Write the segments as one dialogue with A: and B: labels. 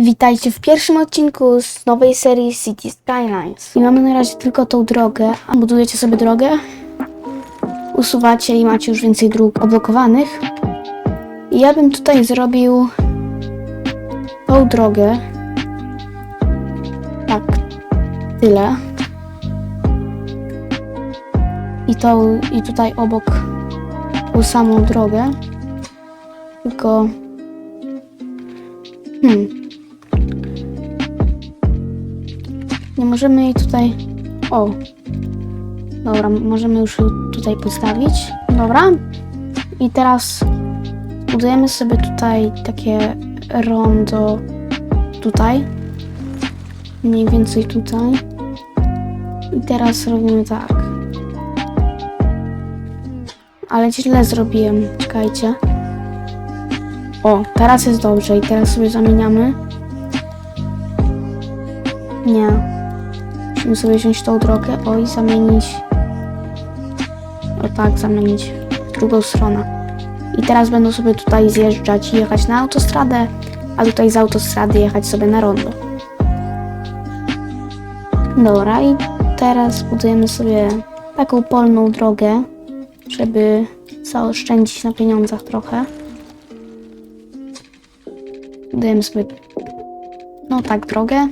A: Witajcie w pierwszym odcinku z nowej serii City Skylines. I mamy na razie tylko tą drogę. Budujecie sobie drogę, usuwacie i macie już więcej dróg odblokowanych. I ja bym tutaj zrobił tą drogę. Tak, tyle. I tą, i tutaj obok tą samą drogę. Tylko Hmm. Nie możemy jej tutaj. O. Dobra, możemy już tutaj postawić. Dobra. I teraz budujemy sobie tutaj takie rondo tutaj. Mniej więcej tutaj. I teraz robimy tak. Ale źle zrobiłem. Czekajcie. O, teraz jest dobrze i teraz sobie zamieniamy. Nie. Musimy sobie wziąć tą drogę, o i zamienić. O tak, zamienić drugą stronę. I teraz będą sobie tutaj zjeżdżać i jechać na autostradę, a tutaj z autostrady jechać sobie na rondo. Dobra, i teraz budujemy sobie taką polną drogę, żeby zaoszczędzić na pieniądzach trochę. Budujemy sobie no tak drogę.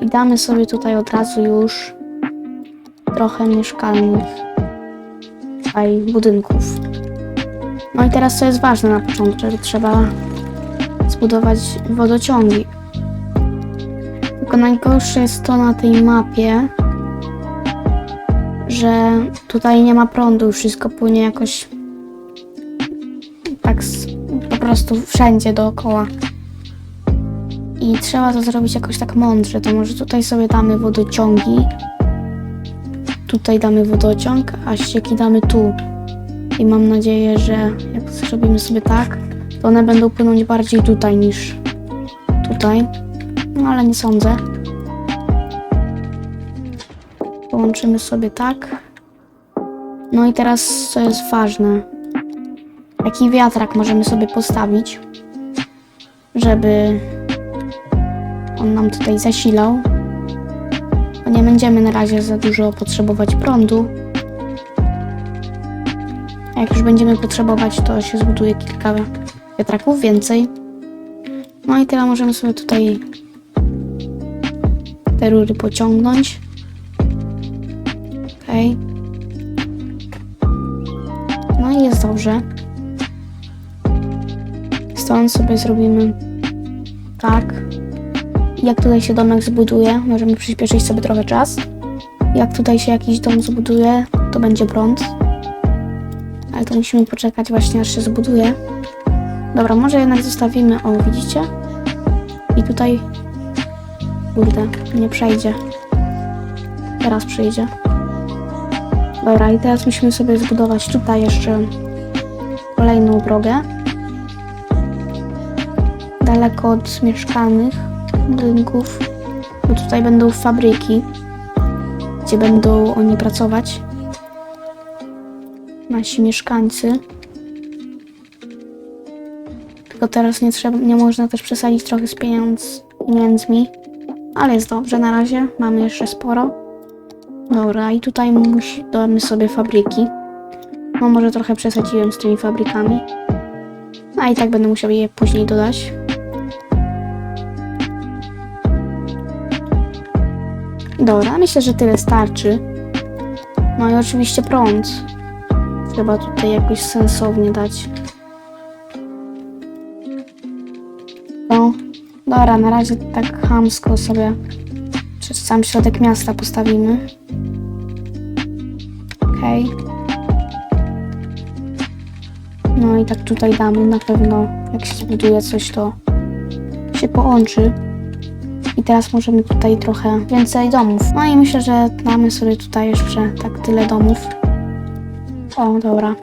A: I damy sobie tutaj od razu już trochę mieszkalnych tutaj budynków. No i teraz co jest ważne na początku, że trzeba zbudować wodociągi. Tylko najgorsze jest to na tej mapie, że tutaj nie ma prądu, wszystko płynie jakoś tak po prostu wszędzie dookoła. I trzeba to zrobić jakoś tak mądrze. To może tutaj sobie damy wodociągi. Tutaj damy wodociąg, a ścieki damy tu. I mam nadzieję, że jak zrobimy sobie tak, to one będą płynąć bardziej tutaj niż tutaj. No ale nie sądzę. Połączymy sobie tak. No i teraz co jest ważne. Jaki wiatrak możemy sobie postawić, żeby on nam tutaj zasilał. Bo nie będziemy na razie za dużo potrzebować prądu. A jak już będziemy potrzebować, to się zbuduje kilka wiatraków więcej. No i tyle możemy sobie tutaj te rury pociągnąć. Okej. No i jest dobrze. Stąd sobie zrobimy tak. Jak tutaj się domek zbuduje, możemy przyspieszyć sobie trochę czas. Jak tutaj się jakiś dom zbuduje, to będzie prąd. Ale to musimy poczekać właśnie aż się zbuduje. Dobra, może jednak zostawimy, o widzicie? I tutaj, kurde, nie przejdzie. Teraz przejdzie. Dobra, i teraz musimy sobie zbudować tutaj jeszcze kolejną drogę daleko od mieszkalnych budynków, bo tutaj będą fabryki, gdzie będą oni pracować. Nasi mieszkańcy. Tylko teraz nie, trzeba, nie można też przesadzić trochę z pieniądz, pieniędzmi, ale jest dobrze na razie, mamy jeszcze sporo. Dobra, i tutaj musi, damy sobie fabryki. No może trochę przesadziłem z tymi fabrykami. A i tak będę musiał je później dodać. Dobra, myślę, że tyle starczy. No i oczywiście prąd. Trzeba tutaj jakoś sensownie dać. No, dobra, na razie tak chamsko sobie przez sam środek miasta postawimy. Okej. No i tak tutaj damy, na pewno jak się zbuduje coś, to się połączy. I teraz możemy tutaj trochę więcej domów. No i myślę, że damy sobie tutaj jeszcze tak tyle domów. O, dobra.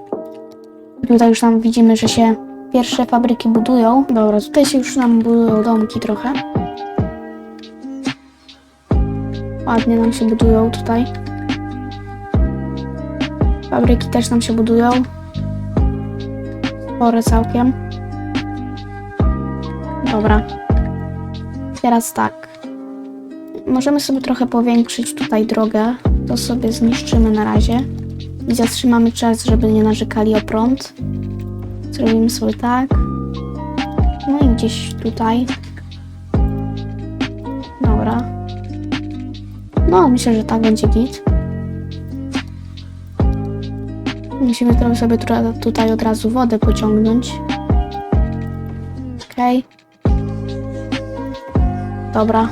A: Tutaj już nam widzimy, że się pierwsze fabryki budują. Dobra, tutaj się już nam budują domki trochę. Ładnie nam się budują tutaj. Fabryki też nam się budują. Spore całkiem. Dobra. Teraz tak. Możemy sobie trochę powiększyć tutaj drogę. To sobie zniszczymy na razie. I zatrzymamy czas, żeby nie narzekali o prąd. Zrobimy sobie tak. No i gdzieś tutaj. Dobra. No, myślę, że tak będzie git. Musimy trochę sobie tu- tutaj od razu wodę pociągnąć. Okej. Dobra.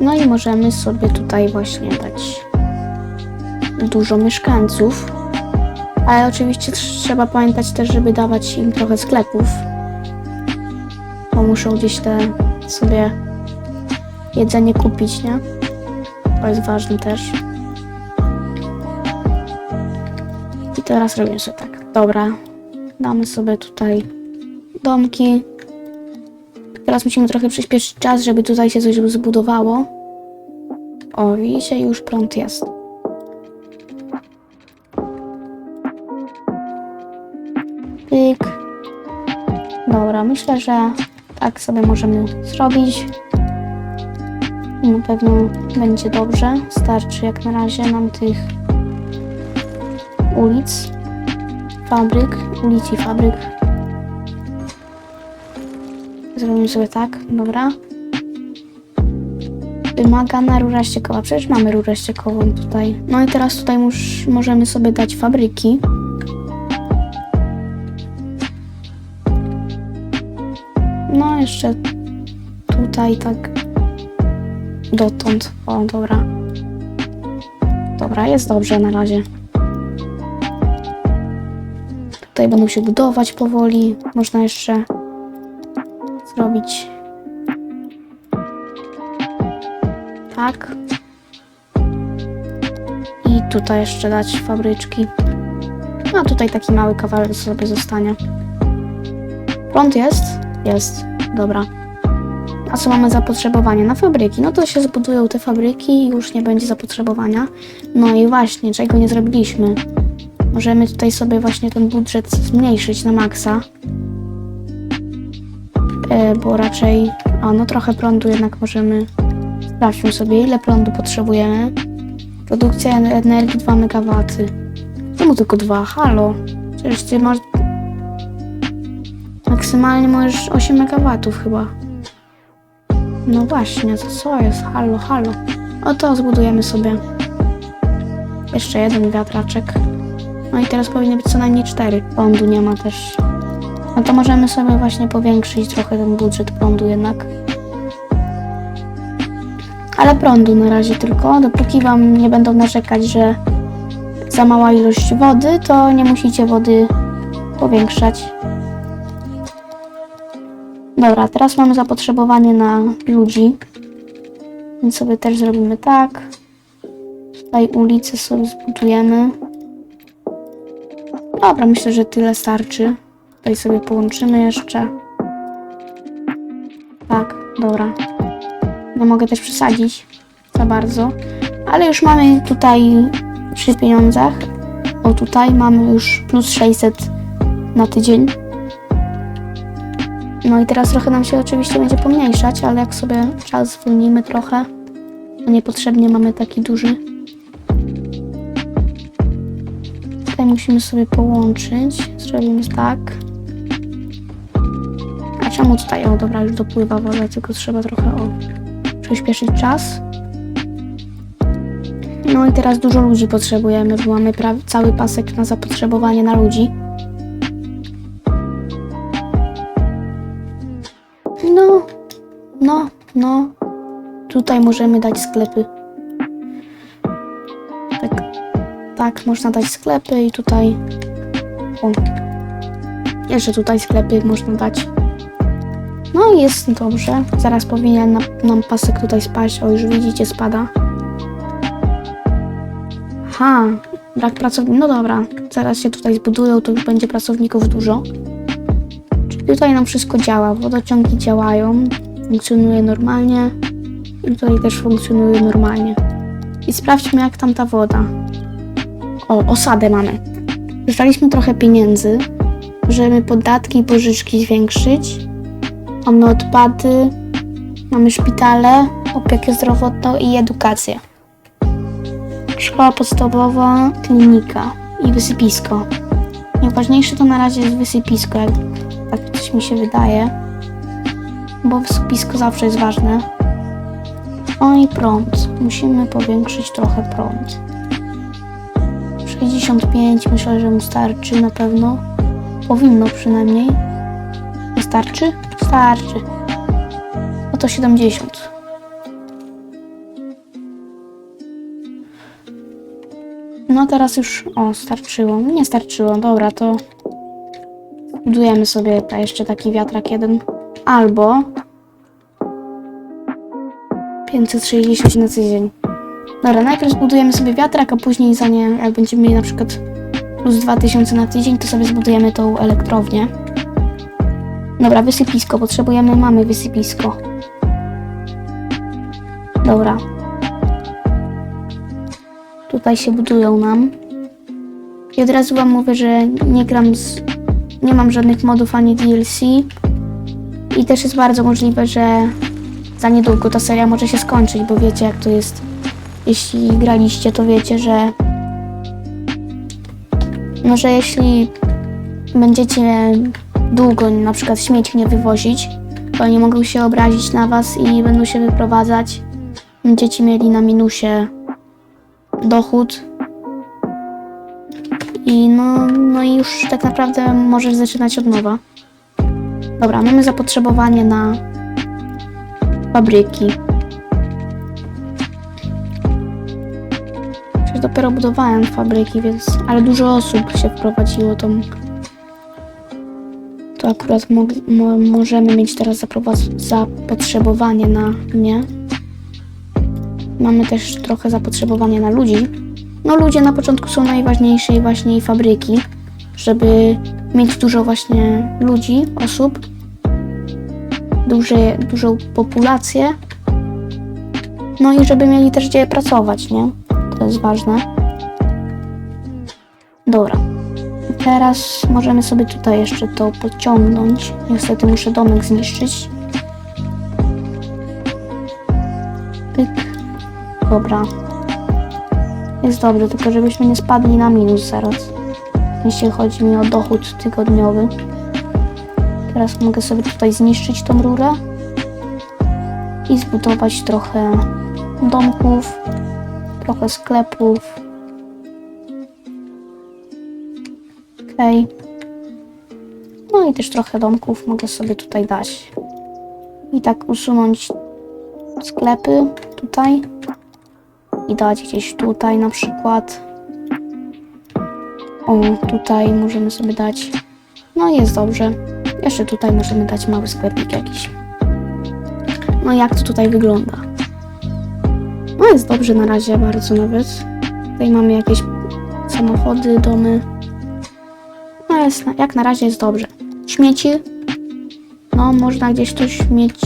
A: No i możemy sobie tutaj właśnie dać dużo mieszkańców. Ale oczywiście trzeba pamiętać też, żeby dawać im trochę sklepów. Bo muszą gdzieś te sobie jedzenie kupić, nie? To jest ważne też. I teraz robimy sobie tak. Dobra. Damy sobie tutaj domki. Teraz musimy trochę przyspieszyć czas, żeby tutaj się coś zbudowało. O, widzicie, już prąd jest. Pyk. Dobra, myślę, że tak sobie możemy zrobić. Na pewno będzie dobrze. Starczy jak na razie nam tych ulic, fabryk, ulic i fabryk. Zrobimy sobie tak, dobra. Wymagana rura ściekowa. Przecież mamy rurę ściekową tutaj. No i teraz tutaj mus, możemy sobie dać fabryki. No jeszcze tutaj tak dotąd. O, dobra. Dobra, jest dobrze na razie. Tutaj będą się budować powoli. Można jeszcze zrobić tak. I tutaj jeszcze dać fabryczki. A tutaj taki mały kawałek sobie zostanie. Prąd jest? Jest. Dobra. A co mamy zapotrzebowanie na fabryki? No to się zbudują te fabryki i już nie będzie zapotrzebowania. No i właśnie, czego nie zrobiliśmy? Możemy tutaj sobie właśnie ten budżet zmniejszyć na maksa. E, bo raczej, a no trochę prądu jednak możemy, sprawdźmy sobie ile prądu potrzebujemy. Produkcja en- energii 2 MW. Czemu tylko 2? Halo. Przecież ty masz, maksymalnie możesz 8 MW chyba. No właśnie, to co jest? Halo, halo. O to zbudujemy sobie. Jeszcze jeden wiatraczek. No i teraz powinny być co najmniej cztery. Prądu nie ma też. No to możemy sobie właśnie powiększyć trochę ten budżet prądu jednak. Ale prądu na razie tylko. Dopóki wam nie będą narzekać, że za mała ilość wody, to nie musicie wody powiększać. Dobra, teraz mamy zapotrzebowanie na ludzi. Więc sobie też zrobimy tak. Tutaj ulicę sobie zbudujemy. Dobra, myślę, że tyle starczy. Tutaj sobie połączymy jeszcze. Tak, dobra. Nie mogę też przesadzić za bardzo. Ale już mamy tutaj przy pieniądzach. O, tutaj mamy już plus 600 na tydzień. No i teraz trochę nam się oczywiście będzie pomniejszać, ale jak sobie czas zwolnimy trochę, to niepotrzebnie mamy taki duży. Tutaj musimy sobie połączyć. Zrobimy tak. Czemu tutaj? O, dobra, już dopływa woda, tylko trzeba trochę o, przyspieszyć czas. No i teraz dużo ludzi potrzebujemy, bo mamy cały pasek na zapotrzebowanie na ludzi. No, no, no. Tutaj możemy dać sklepy. Tak, tak, można dać sklepy i tutaj. O. Jeszcze tutaj sklepy można dać. No jest dobrze. Zaraz powinien nam, nam pasek tutaj spaść. O, już widzicie, spada. Aha, brak pracowników. No dobra, zaraz się tutaj zbudują, to będzie pracowników dużo. Czyli tutaj nam wszystko działa. Wodociągi działają, funkcjonuje normalnie. I tutaj też funkcjonuje normalnie. I sprawdźmy, jak tam ta woda. O, osadę mamy. Zdaliśmy trochę pieniędzy, możemy podatki i pożyczki zwiększyć. Mamy odpady, mamy szpitale, opiekę zdrowotną i edukację. Szkoła podstawowa, klinika i wysypisko. Najważniejsze to na razie jest wysypisko, jak tak coś mi się wydaje. Bo wysypisko zawsze jest ważne. O i prąd. Musimy powiększyć trochę prąd. 65 myślę, że mu starczy na pewno. Powinno przynajmniej. Nie starczy? Starczy. No to 70. No teraz już, o, starczyło. Nie starczyło, dobra, to budujemy sobie jeszcze taki wiatrak jeden. Albo 560 na tydzień. Dobra, najpierw zbudujemy sobie wiatrak, a później za nie, jak będziemy mieli na przykład plus 2000 na tydzień, to sobie zbudujemy tą elektrownię. Dobra, wysypisko. Potrzebujemy, mamy wysypisko. Dobra. Tutaj się budują nam. I od razu wam mówię, że nie gram z... Nie mam żadnych modów ani DLC. I też jest bardzo możliwe, że za niedługo ta seria może się skończyć, bo wiecie jak to jest. Jeśli graliście, to wiecie, że... No, że jeśli będziecie długo na przykład śmieci nie wywozić, to oni mogą się obrazić na was i będą się wyprowadzać. Będziecie mieli na minusie dochód. I no, no i już tak naprawdę możesz zaczynać od nowa. Dobra, mamy zapotrzebowanie na fabryki. Przecież dopiero budowałem fabryki, więc... Ale dużo osób się wprowadziło tą to akurat mo mo możemy mieć teraz zapotrzebowanie na mnie. Mamy też trochę zapotrzebowanie na ludzi. No ludzie na początku są najważniejsi i właśnie fabryki, żeby mieć dużo właśnie ludzi, osób, duże, dużą populację. No i żeby mieli też gdzie pracować, nie? To jest ważne. Dobra. Teraz możemy sobie tutaj jeszcze to podciągnąć. Niestety muszę domek zniszczyć. Pyk. Dobra. Jest dobrze, tylko żebyśmy nie spadli na minus zaraz. Jeśli chodzi mi o dochód tygodniowy. Teraz mogę sobie tutaj zniszczyć tą rurę. I zbudować trochę domków, trochę sklepów. Okej. No i też trochę domków mogę sobie tutaj dać. I tak usunąć sklepy tutaj. I dać gdzieś tutaj na przykład. O, tutaj możemy sobie dać. No jest dobrze. Jeszcze tutaj możemy dać mały sklepik jakiś. No jak to tutaj wygląda? No jest dobrze na razie, bardzo nawet. Tutaj mamy jakieś samochody, domy. Jest, jak na razie jest dobrze. Śmieci. No, można gdzieś tu śmieć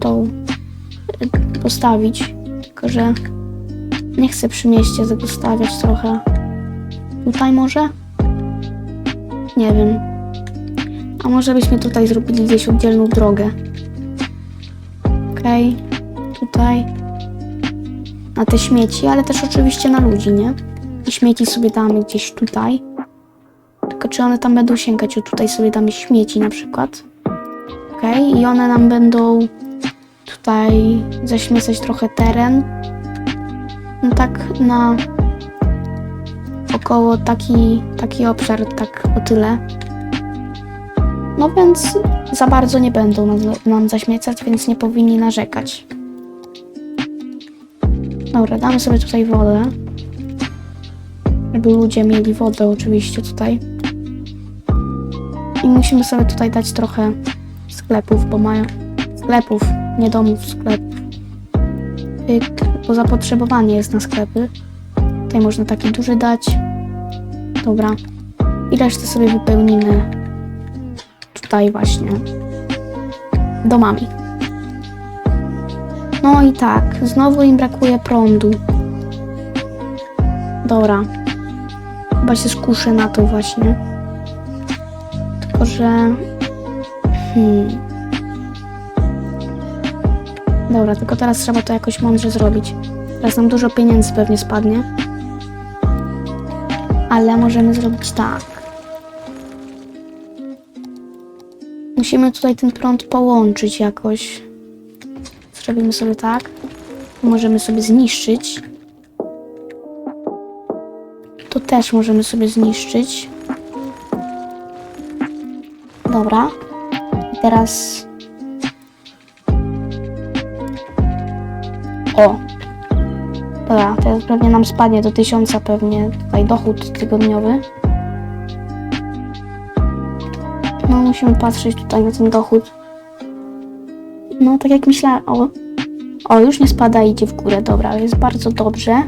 A: tą y, postawić. Tylko, że nie chcę przy mieście zostawiać trochę. Tutaj może? Nie wiem. A może byśmy tutaj zrobili gdzieś oddzielną drogę. Okej. Tutaj. Na te śmieci, ale też oczywiście na ludzi, nie? I śmieci sobie damy gdzieś tutaj. Tylko czy one tam będą sięgać? O tutaj sobie damy śmieci na przykład. Okej, i one nam będą tutaj zaśmiecać trochę teren. No tak na około taki, taki obszar, tak o tyle. No więc za bardzo nie będą nam, nam zaśmiecać, więc nie powinni narzekać. Dobra, damy sobie tutaj wodę. Żeby ludzie mieli wodę oczywiście tutaj. I musimy sobie tutaj dać trochę sklepów, bo mają sklepów, nie domów, sklepów. Bo zapotrzebowanie jest na sklepy. Tutaj można taki duży dać. Dobra. I resztę sobie wypełnimy tutaj właśnie domami. No i tak, znowu im brakuje prądu. Dobra. Chyba się skuszę na to właśnie. Tylko, że... Hmm. Dobra, tylko teraz trzeba to jakoś mądrze zrobić. Teraz nam dużo pieniędzy pewnie spadnie. Ale możemy zrobić tak. Musimy tutaj ten prąd połączyć jakoś. Zrobimy sobie tak. Możemy sobie zniszczyć. To też możemy sobie zniszczyć. Dobra. I teraz. O! Dobra, teraz pewnie nam spadnie do tysiąca pewnie tutaj dochód tygodniowy. No musimy patrzeć tutaj na ten dochód. No tak jak myślałem, o. O, już nie spada, idzie w górę, dobra, jest bardzo dobrze.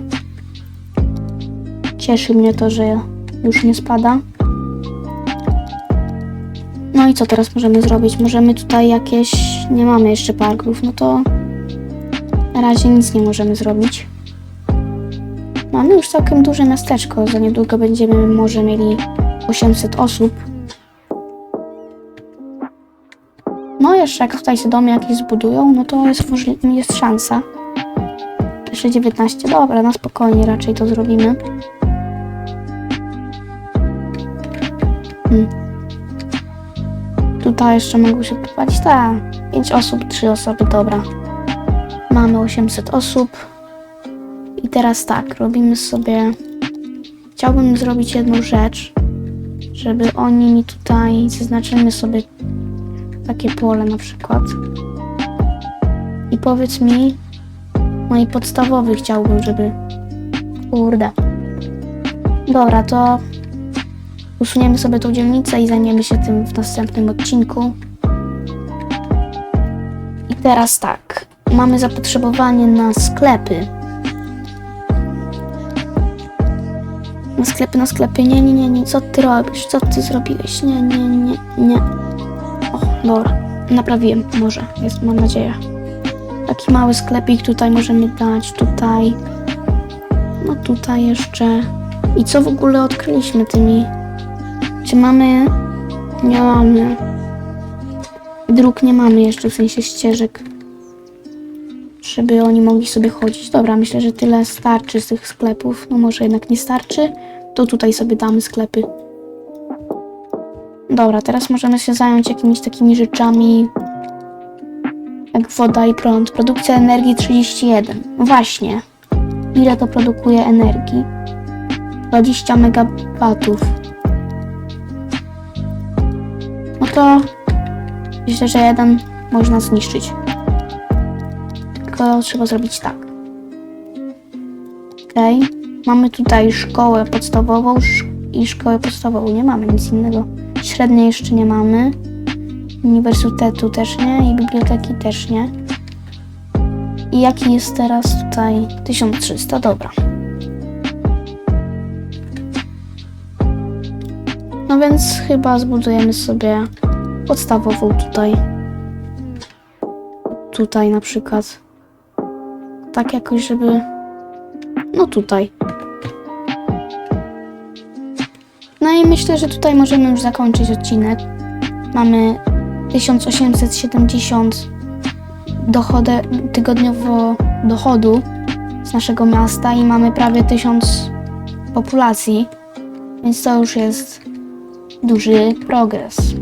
A: Cieszy mnie to, że już nie spada. No i co teraz możemy zrobić? Możemy tutaj jakieś... Nie mamy jeszcze parków, no to... Na razie nic nie możemy zrobić. Mamy już całkiem duże miasteczko. Za niedługo będziemy może mieli 800 osób. No jeszcze jak tutaj się domy jakieś zbudują, no to jest, jest szansa. Jeszcze 19. Dobra, na spokojnie raczej to zrobimy. Hmm. Tutaj jeszcze mogą się popalić. Tak, 5 osób, 3 osoby, dobra. Mamy 800 osób. I teraz tak, robimy sobie. Chciałbym zrobić jedną rzecz, żeby oni mi tutaj zaznaczymy sobie takie pole na przykład. I powiedz mi, no i podstawowy chciałbym, żeby. Kurde. Dobra, to usuniemy sobie tą dzielnicę i zajmiemy się tym w następnym odcinku. I teraz tak. Mamy zapotrzebowanie na sklepy. Na sklepy, na sklepy. Nie, nie, nie, nie. Co ty robisz? Co ty zrobiłeś? Nie, nie, nie, nie. O, dobra. Naprawiłem. Może. Jest, mam nadzieję. Taki mały sklepik tutaj możemy dać. Tutaj. No tutaj jeszcze. I co w ogóle odkryliśmy tymi? Czy mamy... Nie mamy. Dróg nie mamy jeszcze, w sensie ścieżek. Żeby oni mogli sobie chodzić. Dobra, myślę, że tyle starczy z tych sklepów. No może jednak nie starczy. To tutaj sobie damy sklepy. Dobra, teraz możemy się zająć jakimiś takimi rzeczami jak woda i prąd. Produkcja energii 31. No Właśnie. Ile to produkuje energii? 20 megawatów. To myślę, że jeden można zniszczyć. Tylko trzeba zrobić tak. Okej. Mamy tutaj szkołę podstawową i szkołę podstawową. Nie mamy nic innego. Średniej jeszcze nie mamy. Uniwersytetu też nie i biblioteki też nie. I jaki jest teraz tutaj? 1300, dobra. No więc chyba zbudujemy sobie podstawową tutaj. Tutaj na przykład. Tak jakoś, żeby... No tutaj. No i myślę, że tutaj możemy już zakończyć odcinek. Mamy 1870 dochode, tygodniowo dochodu z naszego miasta i mamy prawie 1000 populacji, więc to już jest duży progres.